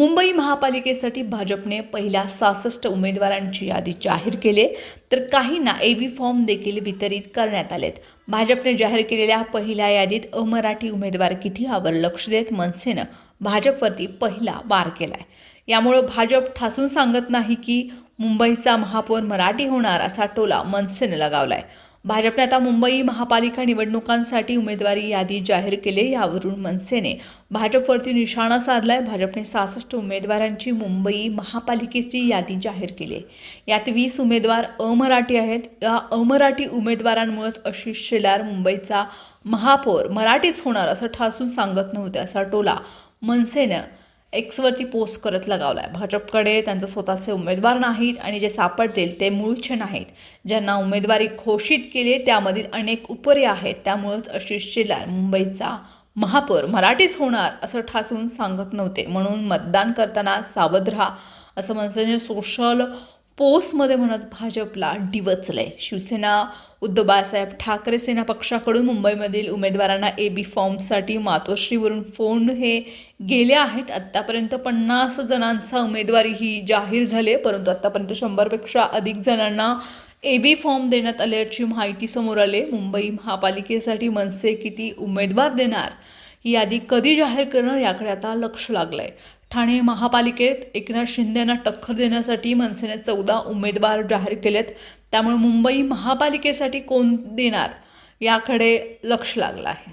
मुंबई महापालिकेसाठी भाजपने पहिल्या सहासष्ट उमेदवारांची यादी जाहीर केली तर काहींना ए बी फॉर्म देखील वितरित करण्यात आलेत. भाजपने जाहीर केलेल्या पहिल्या यादीत अमराठी उमेदवार किती यावर लक्ष देत मनसेनं भाजपवरती पहिला वार केलाय. यामुळं भाजप ठासून सांगत नाही की मुंबईचा महापौर मराठी होणार असा टोला मनसेनं लगावलाय. भाजपने आता मुंबई महापालिका निवडणुकांसाठी उमेदवारी यादी जाहीर केली यावरून मनसेने भाजपवरती निशाणा साधलाय. भाजपने सहासष्ट उमेदवारांची मुंबई महापालिकेची यादी जाहीर केली आहे. यात वीस उमेदवार अमराठी आहेत. या अमराठी उमेदवारांमुळेच आशिष शेलार मुंबईचा महापौर मराठीच होणार असं ठासून सांगत नव्हते असा टोला मनसेनं एक्सवरती पोस्ट करत लगावला आहे भाजपकडे त्यांचे स्वतःचे उमेदवार नाहीत आणि जे सापडतील ते मूळचे नाहीत. ज्यांना उमेदवारी घोषित केली त्यामधील अनेक उपरे आहेत. त्यामुळेच आशिष शेलार मुंबईचा महापौर. मराठीच होणार असं ठासून सांगत नव्हते. म्हणून मतदान करताना सावध राहा असं म्हणजे सोशल पोस्टमध्ये म्हणत भाजपला डिवचलंय. शिवसेना उद्धव बाळासाहेब ठाकरे सेना पक्षाकडून मुंबईमधील उमेदवारांना ए बी फॉर्मसाठी मातोश्रीवरून फोन हे गेले आहेत. आत्तापर्यंत पन्नास जणांचा उमेदवारी ही जाहीर झाली आहे परंतु आत्तापर्यंत शंभरपेक्षा अधिक जणांना ए बी फॉर्म देण्यात आल्याची माहिती समोर आली. मुंबई महापालिकेसाठी मनसे किती उमेदवार देणार? ही यादी कधी जाहीर करणार? याकडे आता लक्ष लागलं आहे ठाणे महापालिकेत एकनाथ शिंदेना टक्कर देण्यासाठी मनसेने चौदा उमेदवार जाहीर केलेत. त्यामुळे मुंबई महापालिकेसाठी कोण देणार? याकडे लक्ष लागलं आहे.